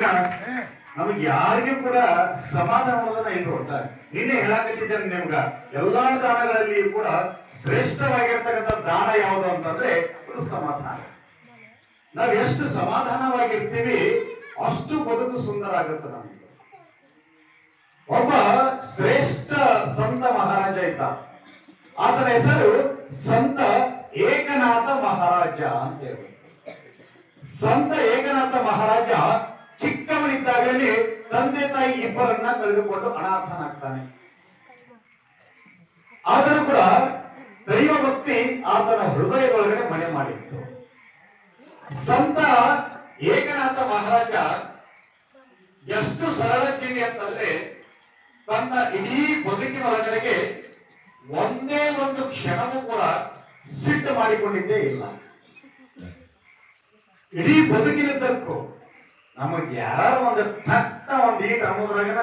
ಇನ್ನ ನಮಗೆ ಯಾರಿಗೂ ಕೂಡ ಸಮಾಧಾನವನ್ನ ಇಟ್ಟು ಒಟ್ಟ ನಿನ್ನೆ ಹೇಳಾಕತ್ತಿದ್ದೇನೆ ನಿಮ್ಗ. ಎಲ್ಲಾ ದಾನಗಳಲ್ಲಿ ಕೂಡ ಶ್ರೇಷ್ಠವಾಗಿರ್ತಕ್ಕಂಥ ದಾನ ಯಾವುದು ಅಂತಂದ್ರೆ ಅದು ಸಮಾಧಾನ. ನಾವ್ ಎಷ್ಟು ಸಮಾಧಾನವಾಗಿರ್ತೀವಿ, ಅಷ್ಟು ಬದುಕು ಸುಂದರ ಆಗುತ್ತೆ ನಮಗೆ. ಒಬ್ಬ ಶ್ರೇಷ್ಠ ಸಂತ ಮಹಾರಾಜ ಇದ್ದ. ಆತನ ಹೆಸರು ಸಂತ ಏಕನಾಥ ಮಹಾರಾಜ ಅಂತ ಹೇಳಿ ಸಂತ ಏಕನಾಥ ಮಹಾರಾಜ ಚಿಕ್ಕವನಿದ್ದಾಗಲೇ ತಂದೆ ತಾಯಿ ಇಬ್ಬರನ್ನ ಕಳೆದುಕೊಂಡು ಅನಾಥನಾಗ್ತಾನೆ. ಆದರೂ ಕೂಡ ದೈವ ಭಕ್ತಿ ಆತನ ಹೃದಯದೊಳಗಡೆ ಮನೆ ಮಾಡಿತ್ತು. ಸಂತ ಏಕನಾಥ ಮಹಾರಾಜ ಎಷ್ಟು ಸರಳತೀನಿ ಅಂತಂದ್ರೆ ತನ್ನ ಇಡೀ ಬದುಕಿನ ಒಳಗಡೆಗೆ ಒಂದೇ ಒಂದು ಕ್ಷಣವೂ ಕೂಡ ಸಿಟ್ಟು ಮಾಡಿಕೊಂಡಿದ್ದೇ ಇಲ್ಲ. ಇಡೀ ಬದುಕಿನದ್ದಕ್ಕೂ ನಮಗ್ ಯಾರು ಒಂದು ತಟ್ಟ ಒಂದು ಈಟ ಅನ್ನೋದ್ರಾಗನ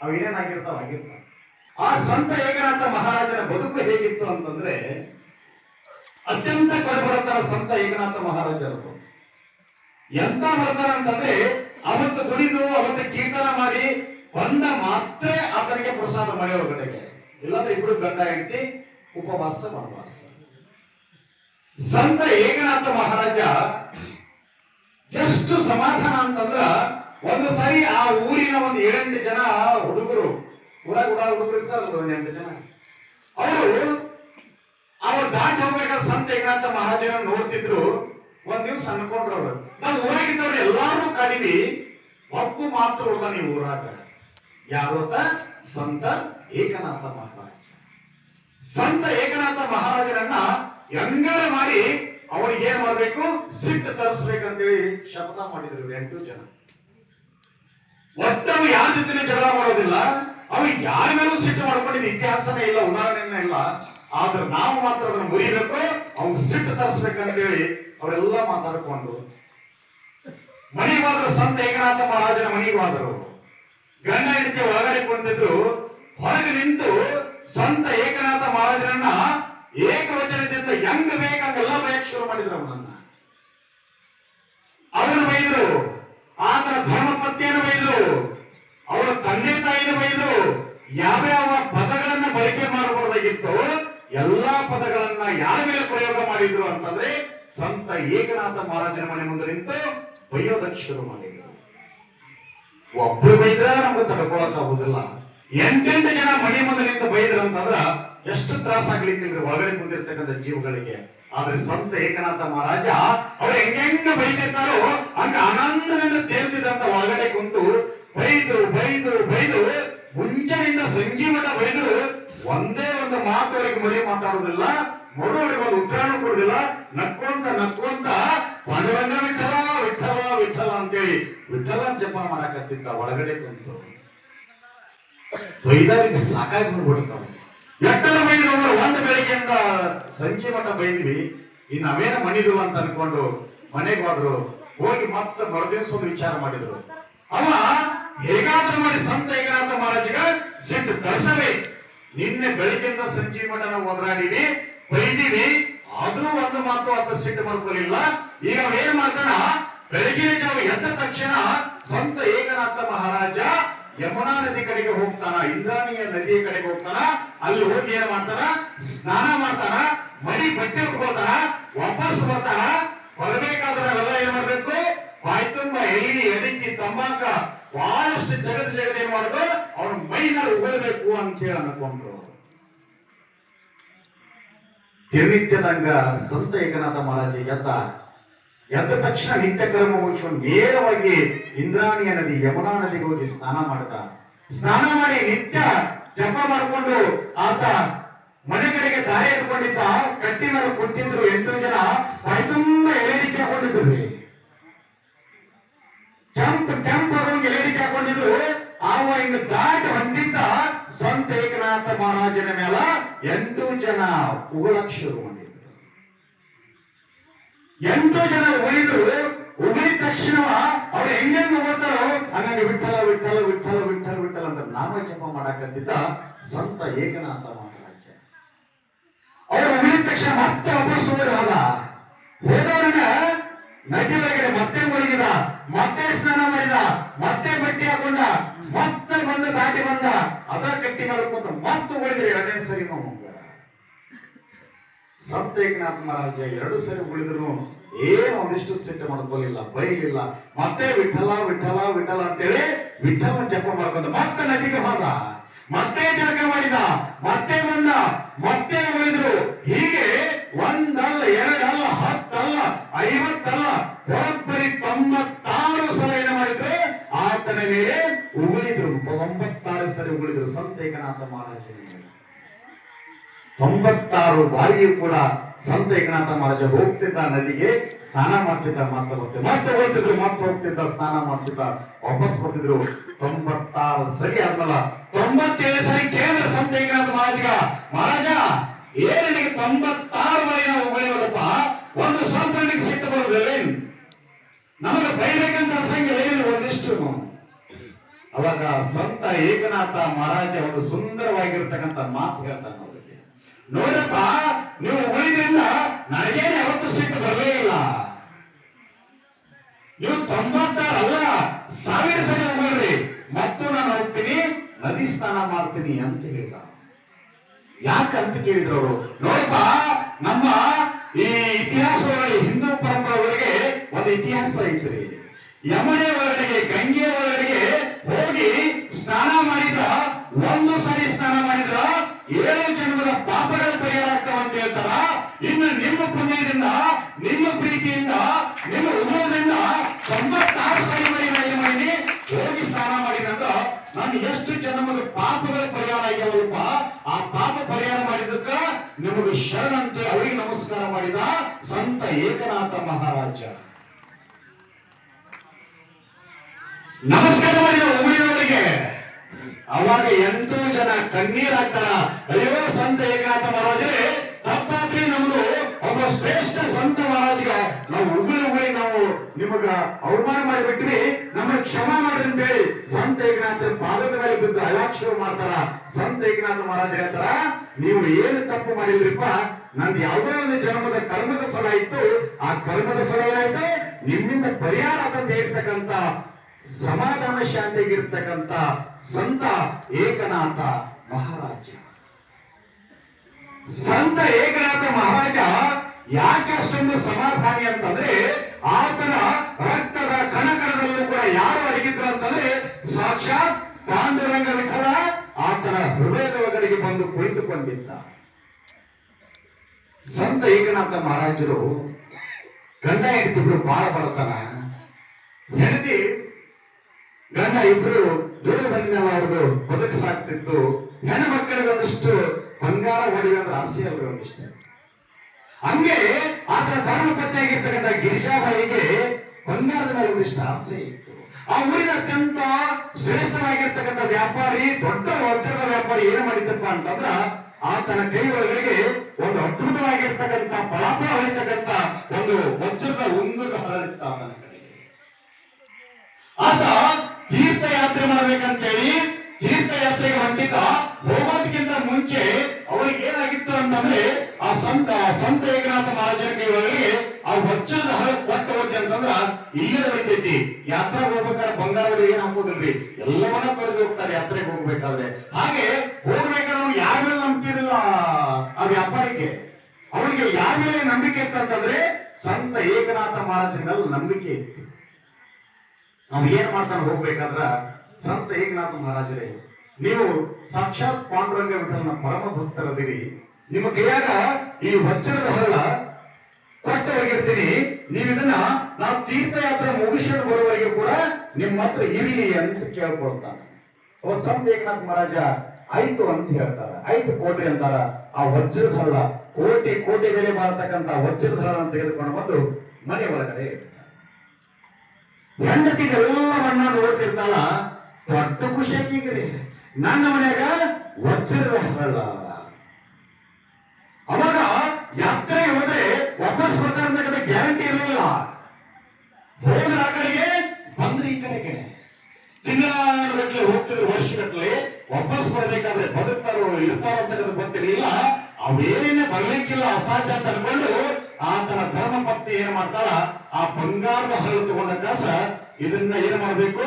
ಅವ್ ಏನೇನಾಗಿರ್ತಾವ ಆಗಿರ್ತಾವ. ಆ ಸಂತ ಏಕನಾಥ ಮಹಾರಾಜನ ಬದುಕು ಹೇಗಿತ್ತು ಅಂತಂದ್ರೆ ಅತ್ಯಂತ ಕಡಬಡತನ ಸಂತ ಏಕನಾಥ ಮಹಾರಾಜರದು ಎಂತ ಬರ್ತಾರ ಅಂತಂದ್ರೆ ಅವತ್ತು ದುಡಿದು ಅವತ್ತು ಕೀರ್ತನ ಮಾಡಿ ಬಂದ ಮಾತ್ರ ಆತನಿಗೆ ಪ್ರಸಾದ ಮಾಡಿ ಕಡೆಗೆ. ಇಲ್ಲಾಂದ್ರೆ ಇಬ್ರು ಗಂಡ ಹೆಂಡತಿ ಉಪವಾಸ ಮಾಡುವ ಸಂತ ಏಕನಾಥ ಮಹಾರಾಜ ಎಷ್ಟು ಸಮಾಧಾನ ಅಂತಂದ್ರ ಒಂದು ಸರಿ ಆ ಊರಿನ ಒಂದು ಏಳೆಂಟು ಜನ ಹುಡುಗರು, ಊರಾಗ ಊರಾಗ ಹುಡುಗರು ಇರ್ತಾರಲ್ಲ ಒಂದು ಎಂಟು ಜನ. ಅವರು ಅವ್ರು ದಾಟಿ ಹೋಗ್ಬೇಕಾದ್ರೆ ಸಂತ ಏಕನಾಥ ಮಹಾರಾಜನ ನೋಡ್ತಿದ್ರು. ಒಂದ್ ದಿವ್ಸ ಅನ್ಕೊಂಡ್ರು ಅವ್ರು. ನಾವು ಊರಾಗಿದ್ದವ್ರು ಎಲ್ಲಾರು ಕಡಿವಿ ಒಬ್ಬು ಮಾತ್ರ ಉಳ್ದ ನೀವು ಊರಾಗ. ಯಾರೋತ ಸಂತ ಏಕನಾಥ ಮಹಾರಾಜ. ಸಂತ ಏಕನಾಥ ಮಹಾರಾಜರನ್ನ ಹೆಂಗಾರ ಮಾಡಿ ಅವರಿಗೆ ಏನ್ ಮಾಡ್ಬೇಕು? ಸಿಟ್ಟು ತರಿಸ್ಬೇಕಂತೇಳಿ ಶಪಥ ಮಾಡಿದ್ರು ಎಂಟು ಜನ. ಒಟ್ಟವು ಯಾರ ಜೊತೆ ಜಗಳ ಮಾಡೋದಿಲ್ಲ. ಅವ ಯಾರ ಮೇಲೂ ಸಿಟ್ಟು ಮಾಡ್ಕೊಂಡಿದ್ದ ಇತಿಹಾಸನೇ ಇಲ್ಲ, ಉದಾಹರಣೆನೇ ಇಲ್ಲ. ಆದ್ರೆ ನಾವು ಮಾತ್ರ ಅದನ್ನ ಮುರಿಬೇಕು, ಅವ್ನು ಸಿಟ್ಟು ತರಿಸ್ಬೇಕಂತೇಳಿ ಅವರೆಲ್ಲ ಮಾತಾಡ್ಕೊಂಡು. ಮನೆಗೆ ಸಂತ ಏಕನಾಥ ಮಹಾರಾಜನ ಮನೆಗೆ ಹೋದರು. ಗಂಡ ಹೆಂಡತಿ ಒಳಗಡೆ ಕುಂತಿದ್ರು. ಹೊರಗೆ ನಿಂತು ಸಂತ ಏಕನಾಥ ಮಹಾರಾಜನನ್ನ ಏಕವಚನದಿಂದ ಹೆಂಗ್ ಬೇಕಂಗೆಲ್ಲ ಬಯಕ್ ಶುರು ಮಾಡಿದ್ರು ಅವನನ್ನ. ಅವನು ಬೈದ್ರು, ಆತನ ಧರ್ಮಪತ್ನಿಯನ್ನು ಬೈದ್ರು, ಅವರ ತಂದೆ ತಾಯಿನ ಬೈದ್ರು, ಯಾವ್ಯಾವ ಪದಗಳನ್ನ ಬಳಕೆ ಮಾಡಬಹುದಾಗಿತ್ತು ಎಲ್ಲಾ ಪದಗಳನ್ನ ಯಾರ ಮೇಲೆ ಪ್ರಯೋಗ ಮಾಡಿದ್ರು ಅಂತಂದ್ರೆ ಸಂತ ಏಕನಾಥ ಮಹಾರಾಜನ ಮನೆ ಮುಂದೆ ನಿಂತು ಬೈಯೋದಕ್ಕೆ ಶುರು ಮಾಡಿದ್ರು. ಒಬ್ರು ಬೈದ್ರ ನಮ್ಗೆ ತಡ್ಕೊಳಕ್ ಆಗುದಿಲ್ಲ. ಎಂಟೆಂಟು ಜನ ಮನೆ ಮುಂದೆ ನಿಂತು ಬೈದ್ರು ಅಂತಂದ್ರ ಎಷ್ಟು ತ್ರಾಸ ಆಗ್ಲಿಕ್ಕಿಲ್ರಿ ಒಳಗಡೆ ಬಂದಿರ್ತಕ್ಕಂಥ ಜೀವಗಳಿಗೆ. ಆದ್ರೆ ಸಂತ ಏಕನಾಥ ಮಹಾರಾಜ, ಅವ್ರು ಹೆಂಗೆಂಗ ಬೈತಿರ್ತಾರೋ, ಹಂಗ ಆನಂದದಿಂದ ತೇಲ್ತಿದ್ದಂತ ಒಳಗಡೆ ಕುಂತು ಬೈದು ಬೈದು ಬೈದು ಮುಂಜಾನಿಂದ ಸಂಜೀವನ ಬೈದ್ರು, ಒಂದೇ ಒಂದು ಮಾತು ಅವರಿಗೆ ಮರಿ ಮಾತಾಡೋದಿಲ್ಲ ಮರುವರಿಗೆ ಒಂದು ಉತ್ತರಾನು ಕೊಡುದಿಲ್ಲ. ನಕ್ಕೊಂತ ನಕ್ಕೊಂತ ಪಾಂಡುರಂಗ ವಿಠಲ ವಿಠಲ ವಿಠಲ ಅಂತೇಳಿ ವಿಠಲ ಜಪ ಮಾಡಕತ್ತಿದ್ದ ಒಳಗಡೆ ಕುಂತು. ಬೈದಾರಿಗೆ ಸಾಕಾಗಿ ಬಂದ್ಬಿಡ್ತಾವ ಎಟ್ಟರ ಬೈದ್ರು ಒಂದು ಬೆಳಿಗ್ಗೆಯಿಂದ ಸಂಜೆ ಮಠ ಬೈದ್ವಿ. ಇನ್ನು ಅವೇನ ಮಣಿದು ಅಂತ ಅನ್ಕೊಂಡು ಮನೆಗೆ ಹೋದ್ರು. ಹೋಗಿ ಮತ್ತೆ ಮರುದಿವಸ ವಿಚಾರ ಮಾಡಿದ್ರು. ಅವ ಹೇಗಾದ್ರೂ ಮಾಡಿ ಸಂತ ಏಕನಾಥ ಮಹಾರಾಜಗ ಸಿಟ್ಟು ತರಿಸಲಿ. ನಿನ್ನೆ ಬೆಳಿಗ್ಗೆಯಿಂದ ಸಂಜೆ ಮಠ ನಾವು ಒದರಾಡಿವಿ ಬೈದೀವಿ. ಆದ್ರೂ ಒಂದು ಮಾತು ಅಂತ ಸಿಟ್ಟು ಮಾಡ್ಕೊಳ್ಳಿಲ್ಲ. ಈಗ ಅವ ಏನ್ ಮಾಡ್ತಾನ ಬೆಳಗಿನ ಜಾವ ಎದ್ದ ತಕ್ಷಣ ಸಂತ ಏಕನಾಥ ಮಹಾರಾಜ ಯಮುನಾ ನದಿ ಕಡೆಗೆ ಹೋಗ್ತಾನ, ಇಂದ್ರಾಣಿಯ ನದಿಯ ಕಡೆಗೆ ಹೋಗ್ತಾನ, ಅಲ್ಲಿ ಹೋಗಿ ಏನ್ ಮಾಡ್ತಾನ? ಸ್ನಾನ ಮಾಡ್ತಾನ, ಮಡಿ ಬಟ್ಟೆ ಉಟ್ಕೊಳ್ತಾನ ವಾಪಸ್ ಬರ್ತಾನ. ಬರಬೇಕಾದ್ರೆ ಅವೆಲ್ಲ ಏನ್ ಮಾಡ್ಬೇಕು? ಬಾಯ್ ತುಂಬ ಎಲ್ಲಿ ಎದಕ್ಕಿ, ತಂಬಾಕ ಬಹಳಷ್ಟು ಜಗದ ಜಗದ ಏನ್ ಮಾಡುದು? ಅವ್ನ ಮೈನಲ್ಲಿ ಉಗಳ್ಬೇಕು ಅಂತ ಹೇಳಿ ಅನ್ಕೊಂಡ್ರು. ದಿನನಿತ್ಯದಂಗ ಸಂತ ಏಕನಾಥ ಮಹಾರಾಜ ಎದ್ದ ಎದ್ದ ತಕ್ಷಣ ನಿತ್ಯ ಕರ್ಮ ಮುಗಿಸ್ಕೊಂಡು ನೇರವಾಗಿ ಇಂದ್ರಾಣಿಯ ನದಿ, ಯಮುನಾ ನದಿಗೆ ಹೋಗಿ ಸ್ನಾನ ಮಾಡ್ತಾ, ಸ್ನಾನ ಮಾಡಿ ನಿತ್ಯ ಜಪ ಮಾಡಿಕೊಂಡು ಆತ ಮನೆ ಕಡೆಗೆ ದಾರಿ ಇಟ್ಕೊಂಡಿದ್ದ ಕಟ್ಟಿನ ಮೇಲೆ ಕುಂತಿದ್ರು, ಎಂಟು ಜನ ತುಂಬ ಎಳೆಡಿಕೆ ಹಾಕೊಂಡಿದ್ರು. ಕೆಂಪ್ ಕೆಂಪ್ ಆಗೋಂಗ್ ಎಳೆಡಿಕೆ ಹಾಕೊಂಡಿದ್ರು. ಆವ ಹಿಂಗ ದಾಟಿ ಹೊಂದಿದ್ದ ಸಂತ ಏಕನಾಥ ಮಹಾರಾಜನ ಮೇಲೆ ಎಂಟು ಜನ ಉಗುಳಕ್ ಶುರು ಮಾಡಿದ್ರು. ಎಂಟು ಜನ ಉಳಿದು ಉಗಿದ ತಕ್ಷಣ ಅವ್ರು ಹೆಂಗೆಂಗ್ ಓದ್ತಾರೋ ಹಂಗಾಗಿ ವಿಠಲ ವಿಠಲ ವಿಠಲ ವಿಠಲ ವಿಠಲ ಅಂತ ನಾಮ ಜಪ ಮಾಡಕಂತಿದ್ದ ಸಂತ ಏಕನಾಥ ಮಹಾರಾಜ. ಅವ್ರು ಉಗಿದ ತಕ್ಷಣ ಮತ್ತೆ ವಾಪಸ್ ಓಡಿ ಹೋದವ್ರನ್ನ ನದಿ ಒಳಗಡೆ ಮತ್ತೆ ಮುಳುಗಿದ, ಮತ್ತೆ ಸ್ನಾನ ಮಾಡಿದ, ಮತ್ತೆ ಬಟ್ಟೆ ಹಾಕೊಂಡ, ಮತ್ತೆ ಬಂದು ದಾಟಿ ಬಂದ ಅದ ಕಟ್ಟಿ ಮಾಡ್ಕೊಂತ ಮತ್ತೆ ಉಳಿದ್ರೆ ಎರಡನೇ ಸರಿ ನಾವು ಸಂತ ಮಹಾರಾಜ ಎರಡು ಸರಿ ಉಳಿದ್ರು, ಏನು ಒಂದಿಷ್ಟು ಸಿಟ್ಟು ಮಾಡ್ಕೊಳ್ಳಿಲ್ಲ ಬೈಲಿಲ್ಲ. ಮತ್ತೆ ವಿಠಲ ವಿಠಲ ವಿಠಲ ಅಂತೇಳಿ ವಿಠಲ ಜಪ ಮಾಡ್ಕೊಂಡು ಮತ್ತೆ ನದಿಗೆ ಹೋದ. ಮತ್ತೆ ಜಾಗ ಮಾಡಿದ, ಮತ್ತೆ ಬಂದ, ಮತ್ತೆ ಉಳಿದ್ರು. ಹೀಗೆ ಒಂದಲ್ಲ, ಎರಡಲ್ಲ, ಹತ್ತಲ್ಲ, ಐವತ್ತಲ್ಲ ಒಬ್ಬರಿ ತೊಂಬತ್ತಾರು ಸಲ ಏನು ಮಾಡಿದ್ರು, ಆತನ ಮೇಲೆ ಉಗುಳಿದ್ರು ಒಂಬತ್ತಾರು ಸರಿ ಉಗುಳಿದ್ರು ಸಂತ ಏಕನಾಥ ಮಹಾರಾಜನ ಮೇಲೆ ತೊಂಬತ್ತಾರು ಬಾರಿಯೂ ಕೂಡ ಸಂತ ಏಕನಾಥ ಮಹಾರಾಜ ಹೋಗ್ತಿದ್ದ ನದಿಗೆ ಸ್ನಾನ ಮಾಡ್ತಿದ್ದ ಮತ್ತೆ ಬರ್ತಿದ್ದ ಮತ್ತೆ ಹೋಗ್ತಿದ್ರು, ಮತ್ತೆ ಹೋಗ್ತಿದ್ದ, ಸ್ನಾನ ಮಾಡ್ತಿದ್ದ, ವಾಪಸ್ ಬರ್ತಿದ್ರು. ತೊಂಬತ್ತಾರು ಸರಿ ಆದ್ಮಲ್ಲ ತೊಂಬತ್ತೇಳು ಸರಿ ಕೇಂದ್ರ ಸಂತ ಏಕನಾಥ ಮಹಾರಾಜ, ಏನು ನನಗೆ ತೊಂಬತ್ತಾರು ಬಾರಿ ನಾವು ಉಗುಳಿವಲ್ಲಪ್ಪ ಒಂದು ಸ್ವಲ್ಪ ನನಗೆ ಸಿಟ್ಟು ಬರೋದಿಲ್ಲ ನಮಗೆ ಬೈಬೇಕಂತ ಸಂಖ್ಯೆ ಏನು ಒಂದಿಷ್ಟು ಅವಾಗ ಸಂತ ಏಕನಾಥ ಮಹಾರಾಜ ಒಂದು ಸುಂದರವಾಗಿರ್ತಕ್ಕಂಥ ಮಾತು ಹೇಳ್ತಾನೆ. ನೋಡಪ್ಪ, ನೀವು ಉಳಿದ್ರಿಂದ ನನಗೇನು ಯಾವತ್ತು ಸಿಟ್ಟು ಬರಲೇ ಇಲ್ಲ. ನೀವು ತೊಂಬತ್ತಾರು ಅಲ್ಲ, ಸಾವಿರ ಸಲ ಉಗುಳ್ರಿ ಮತ್ತು ನಾನು ಹೋಗ್ತೀನಿ, ನದಿ ಸ್ನಾನ ಮಾಡ್ತೀನಿ ಅಂತ ಹೇಳಿದ. ಯಾಕಂತ ಕೇಳಿದ್ರು ಅವರು. ನೋಡಪ್ಪ, ನಮ್ಮ ಈ ಇತಿಹಾಸ ಹಿಂದೂ ಪರಂಪರೆ ಒಂದು ಇತಿಹಾಸ ಐತ್ರಿ. ಯಮುನೆ ಒಳಗಡೆಗೆ, ಗಂಗೆ ಒಳಗಡೆಗೆ ಹೋಗಿ ಸ್ನಾನ ಮಾಡಿದ ಒಂದು ಸರಿ ಸ್ನಾನ ಮಾಡಿದ್ರ ಏಳು ಜನ್ಮದ ಪಾಪಗಳು ಪರಿಹಾರ ಆಗ್ತಾವ ಅಂತ ಹೇಳ್ತಾರ? ಇನ್ನು ನಿಮ್ಮ ಪುಣ್ಯದಿಂದ, ನಿಮ್ಮ ಪ್ರೀತಿಯಿಂದ, ನಿಮ್ಮ ಉದ್ಯೋಗದಿಂದ ತೊಂಬತ್ತಾರು ಸರಿ ಮಾಡಿ ಏನ್ ಮಾಡೀನಿ ಹೋಗಿ ಸ್ನಾನ ಮಾಡಿದಂತ ನಾನು ಎಷ್ಟು ಜನ್ಮದ ಪಾಪಗಳ ಪರಿಹಾರ ಆಗ್ಯಾವಲ್ಪ ಆ ಪಾಪ ಪರಿಹಾರ ಮಾಡಿದಕ್ಕ ನಿಮಗೆ ಶರಣಂತೆ ಅವರಿಗೆ ನಮಸ್ಕಾರ ಮಾಡಿದ ಸಂತ ಏಕನಾಥ ಮಹಾರಾಜ. ನಮಸ್ಕಾರ ಮಾಡಿದ ಉಳಿದವರಿಗೆ ಅವಾಗ ಎಂಟು ಜನ ಕಣ್ಣೀರ್ ಅಯ್ಯೋ ಸಂತ ಏಕನಾಥ ಮಹಾರಾಜರೇ ತಪ್ಪಾತ್ರಿ ನಮ್ದು ಒಬ್ಬ ಶ್ರೇಷ್ಠ ಸಂತ ಮಹಾರಾಜ್ಗೆ ನಾವು ಉಗುಳಿ ಉಗುಳಿ ನಾವು ನಿಮಗ ಅವಮಾನ ಮಾಡಿಬಿಟ್ರಿ ನಮಗೆ ಕ್ಷಮಾ ಮಾಡ್ರಿ ಅಂತೇಳಿ ಸಂತ ಏಕನಾಥರ ಪಾದದ ಮೇಲೆ ಬಿದ್ದು ಅಯಾಕ್ಷರ ಮಾಡ್ತಾರ. ಸಂತ ಏಕನಾಥ ಮಹಾರಾಜ ಹೇಳ್ತಾರ, ನೀವು ಏನು ತಪ್ಪು ಮಾಡಿಲ್ರಿಪ್ಪ ನಂದು ಯಾವುದೋ ಒಂದು ಜನ್ಮದ ಕರ್ಮದ ಫಲ ಇತ್ತು. ಆ ಕರ್ಮದ ಫಲ ಏನಾಯ್ತು? ನಿಮ್ಮಿಂದ ಪರಿಹಾರ ಅಂತ ಹೇಳ್ತಕ್ಕಂತ ಸಮಾಧಾನ ಶಾಂತಿಗಿರ್ತಕ್ಕಂತ ಸಂತ ಏಕನಾಥ ಮಹಾರಾಜ. ಸಂತ ಏಕನಾಥ ಮಹಾರಾಜ ಯಾಕೆ ಅಷ್ಟೊಂದು ಸಮಾಧಾನಿ ಅಂತಂದ್ರೆ ಆತನ ರಕ್ತದ ಕಣಕಣದಲ್ಲೂ ಕೂಡ ಯಾರು ಅಡಗಿದ್ರು ಅಂತಂದ್ರೆ ಸಾಕ್ಷಾತ್ ಪಾಂಡುರಂಗ ವಿಠಲ ಆತನ ಹೃದಯದ ಒಳಗಡೆಗೆ ಬಂದು ಕುಳಿತುಕೊಂಡಿದ್ದ. ಸಂತ ಏಕನಾಥ ಮಹಾರಾಜರು ಗಂಡ ಹೆಂಡತಿಬ್ರು ಬಾಳ ಬಡತನ. ಹೆಂಡತಿ ಗಂಡ ಇಬ್ರು ದೂರ ಬಂದಿನ ಅವ್ರದ್ದು ಬದುಕು ಸಾಕ್ತಿತ್ತು ಹೆಣ್ಣು ಮಕ್ಕಳಿಗೆ ಒಂದಿಷ್ಟು ಬಂಗಾರ ಹೊಡೆಯುವ ಆಸೆ ಅವರು ಒಂದಿಷ್ಟು ಹಂಗೆ ಆತನ ಧರ್ಮ ಪತ್ತೆಯಾಗಿರ್ತಕ್ಕಂಥ ಗಿರಿಜಾಬಾಯಿಗೆ ಬಂಗಾರದ ಮೇಲೆ ಒಂದಿಷ್ಟು ಆಸೆ ಇತ್ತು. ಆ ಊರಿನ ಅತ್ಯಂತ ಶ್ರೇಷ್ಠವಾಗಿರ್ತಕ್ಕಂಥ ವ್ಯಾಪಾರಿ, ದೊಡ್ಡ ವಜ್ರದ ವ್ಯಾಪಾರಿ ಏನು ಮಾಡಿದ್ದಪ್ಪ ಅಂತಂದ್ರ ಆತನ ಕೈ ಒಂದು ಅದ್ಭುತವಾಗಿರ್ತಕ್ಕಂಥ ಫಲಾಫಲ ಒಂದು ವಜ್ರದ ಉಂಗುರದ ಹರಳಿತ್ತ ಆತ ತೀರ್ಥಯಾತ್ರೆ ಮಾಡ್ಬೇಕಂತೇಳಿ ತೀರ್ಥಯಾತ್ರೆಗೆ ಹೊಂಟಿದ್ದ ಹೋಗೋದಕ್ಕಿಂತ ಮುಂಚೆ ಅವ್ರಿಗೆ ಏನಾಗಿತ್ತು ಅಂತಂದ್ರೆ ಆ ಸಂತ ಸಂತ ಏಕನಾಥ ಮಹಾರಾಜರ ಇವರಿಗೆ ಆ ವಜ್ರದ ಹರ ಕೊಟ್ಟ ವಜ್ರ ಅಂತಂದ್ರ ಇಲ್ಲೇ ಹೊಡಿತೈತಿ ಯಾತ್ರೆ ಹೋಗ್ಬೇಕಾದ್ರೆ ಬಂಗಾರ ಏನ್ ಹಾಕೋದಿಲ್ರಿ ಎಲ್ಲವನ್ನ ತೊಳೆದು ಹೋಗ್ತಾರೆ ಯಾತ್ರೆಗೆ ಹೋಗ್ಬೇಕಾದ್ರೆ. ಹಾಗೆ ಹೋಗ್ಬೇಕಾದ್ರೆ ಅವ್ನು ಯಾರ ಮೇಲೆ ನಂಬ್ತಿರಲಿಲ್ಲ ಆ ವ್ಯಾಪಾರಿಗೆ? ಅವನಿಗೆ ಯಾರ ಮೇಲೆ ನಂಬಿಕೆ ಇತ್ತಂತಂದ್ರೆ ಸಂತ ಏಕನಾಥ ಮಹಾರಾಜರ ಮೇಲೆ ನಂಬಿಕೆ ಇತ್ತು. ನಾವು ಏನ್ ಮಾಡ್ತಾನೆ ಹೋಗ್ಬೇಕಾದ್ರ, ಸಂತ ಏಕನಾಥ ಮಹಾರಾಜರೇ, ನೀವು ಸಾಕ್ಷಾತ್ ಪಾಂಡುರಂಗ ವಿಠಲನ ಪರಮ ಭಕ್ತರದಿರಿ ನಿಮ್ಮ ಕೈಯಾಗ ಈ ವಜ್ರದ ಹರಳ. ಕೊಟ್ಟು ಹೋಗಿರ್ತೀನಿ ನೀವು ಇದನ್ನ ನಾವು ತೀರ್ಥಯಾತ್ರೆ ಮುಗಿಸ್ಕೊಂಡು ಬರುವವರೆಗೆ ಕೂಡ ನಿಮ್ಮ ಹತ್ರ ಇರಿ ಅಂತ ಕೇಳ್ಕೊಳ್ತಾನೆ. ಅವ ಸಂತ ಏಕನಾಥ ಮಹಾರಾಜ, ಆಯ್ತು ಅಂತ ಹೇಳ್ತಾರ. ಆಯ್ತು ಕೋಟಿ ಅಂತಾರ. ಆ ವಜ್ರದ ಹರಳ, ಕೋಟಿ ಕೋಟಿ ಬೆಲೆ ಮಾಡತಕ್ಕಂತ ವಜ್ರದ ಹರಳ ತೆಗೆದುಕೊಂಡು ಬಂದು ಮನೆ ಒಳಗಡೆ ಎಲ್ಲವನ್ನ ನೋಡ್ತಿರ್ತಾಳ ದೊಡ್ಡ ಖುಷಿ ಆಕಿಗ್ರಿ ನನ್ನ ಮನ್ಯಾಗ ವಜ್ರ ಹರಳ. ಅವಾಗ ಯಾತ್ರೆಗೆ ಹೋದ್ರೆ ವಾಪಸ್ ಬರ್ತಾರಂತ ಗ್ಯಾರಂಟಿ ಇರಲಿಲ್ಲ. ಹೋದ್ರ ಆ ಕಡೆಗೆ ಬಂದ್ರೆ ಈ ಕಡೆಗೆ ತಿಂಗಳಗಟ್ಟಲೆ ಹೋಗ್ತಿದ್ರು ವಾಪಸ್ ಬರ್ಬೇಕಾದ್ರೆ ಬದುಕ್ತಾರೋ ಇರ್ತಾರೋ ಅಂತಕ್ಕಂಥ ಗೊತ್ತಿರಲಿಲ್ಲ. ಅವೇನೇ ಬರ್ಲಿಕ್ಕಿಲ್ಲ, ಅಸಾಧ್ಯ ಅಂತ ಅನ್ಕೊಂಡು ಆತನ ಧರ್ಮ ಪತ್ನಿ ಏನ್ ಮಾಡ್ತಾಳ? ಆ ಬಂಗಾರದ ಹರಳು ತಗೊಂಡ ಕಸ ಇದನ್ನ ಏನ್ ಮಾಡ್ಬೇಕು?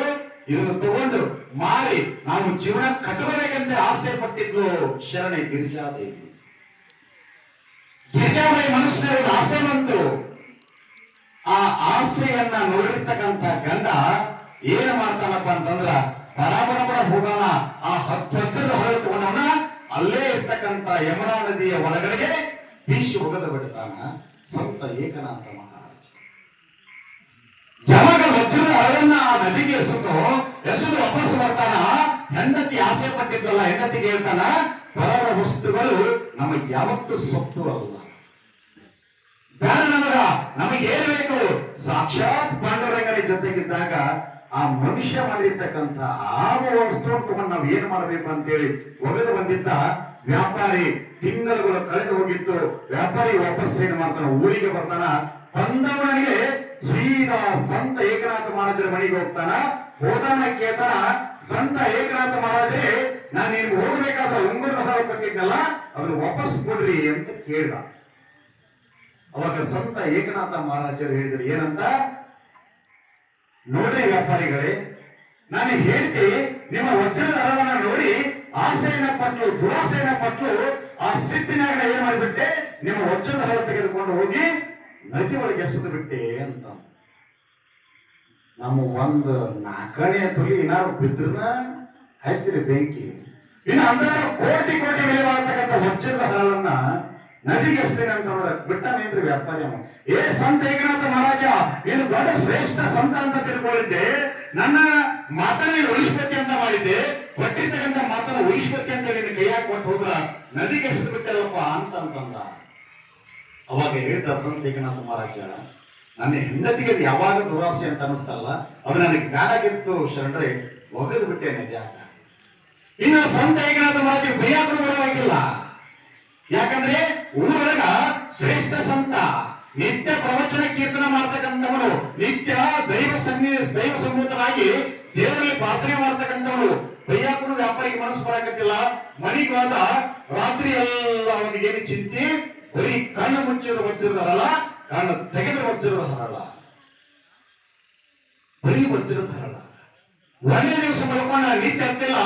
ಇದನ್ನ ತಗೊಂಡು ಮಾರಿ, ನಾವು ಜೀವನ ಕಟ್ಟಬೇಕಂತ ಆಸೆ ಪಟ್ಟಿದ್ಲು ಶರಣೆ ಗಿರಿಜಾದೇವಿ. ಗಿರಿಜಾದೇವಿ ಮನುಷ್ಯನ ಆಸೆ ಬಂತು. ಆ ಆಸೆಯನ್ನ ನೋಡಿರ್ತಕ್ಕಂತ ಗಂಡ ಏನ್ ಮಾಡ್ತಾನಪ್ಪ ಅಂತಂದ್ರ ಬರಾಬರ ಬರ ಹೋಗೋಣ ಆ ಹತ್ತು ವಜ್ರದ ಹೊರಗೆ ತಗೊಂಡವನ ಅಲ್ಲೇ ಇರ್ತಕ್ಕಂತ ಯಮುನಾ ನದಿಯ ಒಳಗಡೆಗೆ ಬೀಸಿ ಹೋಗದ ಬಿಡ್ತಾನ. ಸಂತ ಏಕನಾಥ ಮಹಾರಾಜ ಯಾವಾಗ ವಜ್ರದ ಅವರನ್ನ ಆ ನದಿಗೆ ಎಸೆದು ಎಸೆದು ವಾಪಸ್ ಬರ್ತಾನ? ಹೆಂಡತಿ ಆಸೆ ಪಟ್ಟಿದ್ದಲ್ಲ, ಹೆಂಡತಿಗೆ ಹೇಳ್ತಾನ ಪರರ ವಸ್ತುಗಳು ನಮಗೆ ಯಾವತ್ತೂ ಸೊತ್ತು ಅಲ್ಲ. ಬೇಡ ನಮಗ ಏನ್ ಬೇಕು? ಸಾಕ್ಷಾತ್ ಪಾಂಡುರಂಗನ ಜೊತೆಗಿದ್ದಾಗ ಆ ಮನುಷ್ಯ ಮಾಡಿರ್ತಕ್ಕಂಥ ಆ ವಸ್ತು ನಾವು ಏನ್ ಮಾಡಬೇಕು ಅಂತೇಳಿ ಒಗೆದು ಬಂದಿದ್ದ ವ್ಯಾಪಾರಿ ತಿಂಗಳುಗಳು ಕಳೆದು ಹೋಗಿತ್ತು. ವ್ಯಾಪಾರಿ ವಾಪಸ್ ಏನ್ ಮಾಡ್ತಾನ? ಊರಿಗೆ ಬರ್ತಾನ. ಬಂದವನಿಗೆ ಸೀದಾ ಸಂತ ಏಕನಾಥ ಮಹಾರಾಜರ ಮನೆಗೆ ಹೋಗ್ತಾನ. ಹೋದಾನ ಕೇಳ್ತಾನ, ಸಂತ ಏಕನಾಥ ಮಹಾರಾಜರೇ, ನಾನು ನೀನು ಹೋಗಬೇಕಾದ ಉಂಗುರದ ಹೊರ ಕೊಟ್ಟಿದ್ದಲ್ಲ, ಅದನ್ನ ವಾಪಸ್ ಕೊಡ್ರಿ ಅಂತ ಕೇಳಿದ. ಅವಾಗ ಸಂತ ಏಕನಾಥ ಮಹಾರಾಜರು ಹೇಳಿದ್ರು, ಏನಂತ? ನೋಡ್ರಿ ವ್ಯಾಪಾರಿಗಳೇ, ನಾನು ಹೇಳ್ತಿ, ನಿಮ್ಮ ವಜ್ರದ ಆಸೆಯನ್ನ ಪಟ್ಲು ದುರಾಸೆಯನ್ನ ಪಟ್ಲು ಆ ಸಿಟ್ಟಿನಾಗ ಏನ್ ಮಾಡಿಬಿಟ್ಟೆ? ನಿಮ್ಮ ವಜ್ರದ ಹೊರ ತೆಗೆದುಕೊಂಡು ಹೋಗಿ ನದಿ ಒಳಗೆ ಎಸೆದು ಬಿಟ್ಟೆ ಅಂತ. ನಮ್ಮ ಒಂದು ನಾಲ್ಕನೇ ತುಲಿ ಏನಾದ್ರು ಬಿದ್ರನ? ಹತ್ತಿರಿ ಬೆಂಕಿ. ಇನ್ನು ಅಂದ್ರೆ ಕೋಟಿ ಕೋಟಿ ಬೆಲೆ ಮಾಡತಕ್ಕಂಥ ವಜ್ರದ ಹರಳನ್ನ ನದಿಗೆ ಅಂತಂದ್ರೆ ಬಿಟ್ಟನೇನ್ರಿ ವ್ಯಾಪಾರಿ ಅವನು ಏ ಸಂತ ಏಕನಾಥ ಮಹಾರಾಜ, ನೀನು ದೊಡ್ಡ ಶ್ರೇಷ್ಠ ಸಂತ ಅಂತ ತಿಳ್ಕೊಂಡಿದ್ದೆ. ನನ್ನ ಮಾತನ್ನ ನೀನು ಉಳಿಸ್ಬೇಕು ಅಂತ ಮಾಡಿದ್ದೆ. ಕೊಟ್ಟಿರ್ತಕ್ಕಂಥ ಮಾತನ್ನ ಉಳಿಸ್ಬೇಕು ಅಂತ ಹೇಳಿ ಕೈಯಾಗ ಕೊಟ್ಟು ಹೋದ್ರ ನದಿಗೆ ಎಸೆದು ಬಿಟ್ಟಲ್ಲಪ್ಪ ಅಂತ ಅಂತಂದ. ಅವಾಗ ಹೇಳ್ದ ಸಂತ ಏಕನಾಥ ಮಹಾರಾಜ, ನನ್ನ ಹೆಂಡತಿಗೆ ಯಾವಾಗ ದುರಾಸೆ ಅಂತ ಅನಿಸ್ತಲ್ಲ, ಅದು ನನಗೆ ಬ್ಯಾಡಾಗಿತ್ತು ಶರಣರೇ, ಒಗೆದು ಬಿಟ್ಟೇನೆ ಜಾಗ. ಇನ್ನು ಸಂತ ಏಕನಾಥ ಮಹಾರಾಜ, ಭಯ ಯಾಕಂದ್ರೆ ಊರೊಳಗ ಶ್ರೇಷ್ಠ ಸಂತ, ನಿತ್ಯ ಪ್ರವಚನ ಕೀರ್ತನ ಮಾಡ್ತಕ್ಕಂಥವರು ನಿತ್ಯ ದೈವ ಸನ್ನಿ, ದೈವ ಸಂಭೂತನಾಗಿ ದೇವರಲ್ಲಿ ಪ್ರಾರ್ಥನೆ ಮಾಡ್ತಕ್ಕಂಥವರು ಬೈಯಾಕನು ವ್ಯಾಪಾರಿಗೆ ಮನಸ್ಸು ಬರಕತ್ತಿಲ್ಲ. ಮನೆಗೆ ಹೋದ ರಾತ್ರಿ ಎಲ್ಲ ಅವನಿಗೆ ಏನು ಚಿಂತೆ, ಬರೀ ಕಣ್ಣು ಮುಚ್ಚಿರು ವಜ್ರದ ಹರಳ ಕಣ್ಣು ತೆಗೆದ ವಜ್ರದ ಹರಲ್ಲ ಬರೀ ವಜ್ರದ ಹರಲ್ಲ ಒಂದೇ ದಿವಸ ಮಲ್ಕೊಂಡ ನಿತ್ಯ ಹತ್ತಿಲ್ಲ,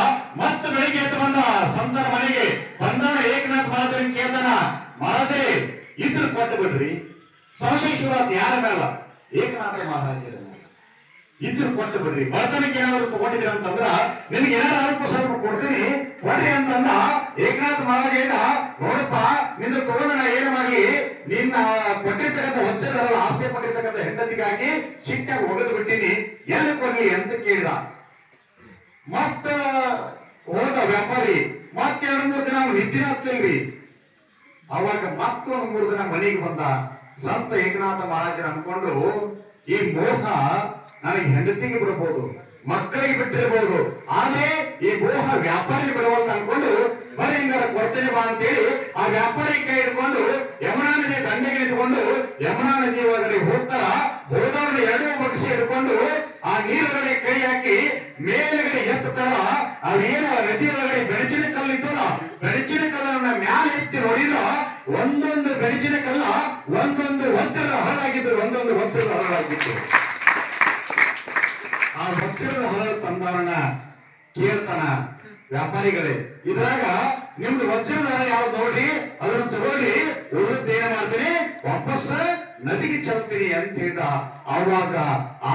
ಮತ್ತೆ ಬೆಳಿಗ್ಗೆ ಎದ್ದು ಬಂದ ಸಂತರ ಮನೆಗೆ ಬಂದವನ ಏಕನಾಥ್ ಮಹಾರಾಜರನ್ನ ಕೇಳ್ತಾನ ಮಹಾರಾಜರೇ ಇದ್ರ ಕೊಟ್ಟು ಬಿಡ್ರಿ. ಸಂಶೇಶ್ವರಾತ್ ಯಾರ ಮೇಲ ಏಕನಾಥ ಮಹಾರಾಜರ ಇದ್ರ ಕೊಟ್ಟು ಬಿಡ್ರಿ. ಬಡತನಕ್ಕೆ ಏನಾದ್ರು ತಗೊಂಡಿದ್ರಿ ಅಂತಂದ್ರ ನಿಮ್ಗೆ ಏನಾದ್ರು ಅಲ್ಪ ಸ್ವಲ್ಪ ಕೊಡ್ತೀನಿ. ಕೊಡ್ರಿ ಅಂತಂದ, ಏಕನಾಥ ಮಹಾರಾಜ ಏನ ನೋಡಪ್ಪ, ನಿನ್ನ ತಗೊಂಡ ನಾ ಏನು ಮಾಡಿ, ನಿನ್ನ ಕೊಟ್ಟಿರ್ತಕ್ಕಂಥ ಹೊತ್ತಿರಲ್ಲ ಆಸೆ ಪಟ್ಟಿರ್ತಕ್ಕಂಥ ಹೆಂಡತಿಗಾಗಿ ಸಿಟ್ಟಾಗಿ ಒಗೆದು ಬಿಟ್ಟಿನಿ. ಎಲ್ಲಿ ಕೊಡ್ಲಿ ಅಂತ ಕೇಳಿದ. ಮತ್ತ ಹೋದ ವ್ಯಾಪಾರಿ ಮತ್ತೆ ಎರಡು ಮೂರು ದಿನ ನಿದ್ದಿನ ಹತ್ತಿಲ್ರಿ ಅವಾಗ ಮತ್ತೊಂದು ಮೂರು ದಿನ ಮನೆಗೆ ಬಂದ ಸಂತ ಏಕನಾಥ ಮಹಾರಾಜರು ಅನ್ಕೊಂಡು, ಈ ಮೋಹ ನನಗೆ ಹೆಂಡತಿಗೆ ಬಿಡಬಹುದು. ಮಕ್ಕಳಿಗೆ ಬಿಟ್ಟಿರಬಹುದು ಆದ್ರೆ ಈ ಗೋಹ ವ್ಯಾಪಾರಿ ಬರುವಂತ ಅನ್ಕೊಂಡು, ಬರೀ ಹಿಂಗಾರ ಕೊಡ್ತೇನೆ ಬಾ ಅಂತೇಳಿ ಆ ವ್ಯಾಪಾರಿ ಕೈ ಹಿಡ್ಕೊಂಡು ಯಮುನಾ ನದಿ ದಂಡೆಗೆ ನಿಂತ್ಕೊಂಡು ಯಮುನಾ ನದಿ ಒಳಗಡೆ ಹೋಗ್ತಾರ ಹೋದವ್ರನ್ನ ಎರಡೂ ಬಗ್ಸಿ ಹಿಡ್ಕೊಂಡು ಆ ನೀರೊಳಗಡೆ ಕೈ ಹಾಕಿ ಮೇಲ್ಗಡೆ ಆ ಅವೇನು ಆ ನದಿ ಒಳಗಡೆ ಬೆಳಚಿನ ಕಲ್ಲು ಇತ್ತಲ್ಲ ಬೆಳಚಿನ ಕಲ್ಲನ್ನ ಮ್ಯಾಲ ಎತ್ತಿ ನೋಡಿದ್ರ ಒಂದೊಂದು ಬೆಳಚಿನ ಕಲ್ಲ ಒಂದೊಂದು ವಜ್ರದ ಹರಳಾಗಿದ್ದು ಒಂದೊಂದು ವಜ್ರದ ಹರಳಾಗಿತ್ತು ಆ ಹೊಲದ ಹರಳು ಕೀರ್ತನ ವ್ಯಾಪಾರಿಗಳೇ. ಇದ್ರಾಗ ನಿಮ್ದು ವಜ್ರದ ಯಾವ್ದು ನೋಡಿ ಅದನ್ನು ತಗೊಳ್ಳಿ ಉಳಿದ ಏನ್ ಮಾಡ್ತೀನಿ? ವಾಪಸ್ ನದಿಗೆ ಚೆಲ್ತೀನಿ ಅಂತ ಹೇಳಿದ. ಆವಾಗ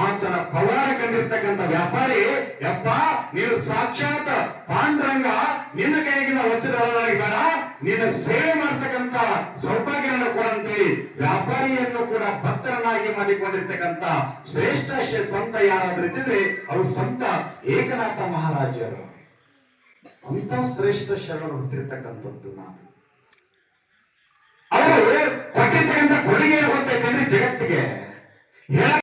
ಆತನ ಪವಾರ ಕಂಡಿರ್ತಕ್ಕಂಥ ವ್ಯಾಪಾರಿ, ಯಪ್ಪ ನೀವು ಸಾಕ್ಷಾತ್ ಪಾಂಡುರಂಗ ನಿನ್ನ ಕೈಗಿನ ವಜ್ರದ ಹರ ನನಗೆ ಬೇಡ ನಿನ್ನ ಸೇವೆ ಮಾಡ್ತಕ್ಕಂಥ ಸೌಭಾಗ್ಯವನ್ನು ಕೊಡಂತೇಳಿ ವ್ಯಾಪಾರಿಯನ್ನು ಕೂಡ ಭಕ್ತರನ್ನಾಗಿ ಮಾಡಿಕೊಂಡಿರ್ತಕ್ಕಂಥ ಶ್ರೇಷ್ಠ ಸಂತ ಯಾರಾದ್ರೂ ಇದ್ದಿದ್ರೆ ಅವರು ಸಂತ ಏಕನಾಥ ಮಹಾರಾಜರು. ಅಂತ ಶ್ರೇಷ್ಠ ಶರಣರು ಹುಟ್ಟಿರ್ತಕ್ಕಂಥದ್ದು ನಾನು. ಅವರು ಕೊಟ್ಟಿರ್ತಕ್ಕಂಥ ಕೊಡುಗೆ ಗೊತ್ತೈತೆ ಜಗತ್ತಿಗೆ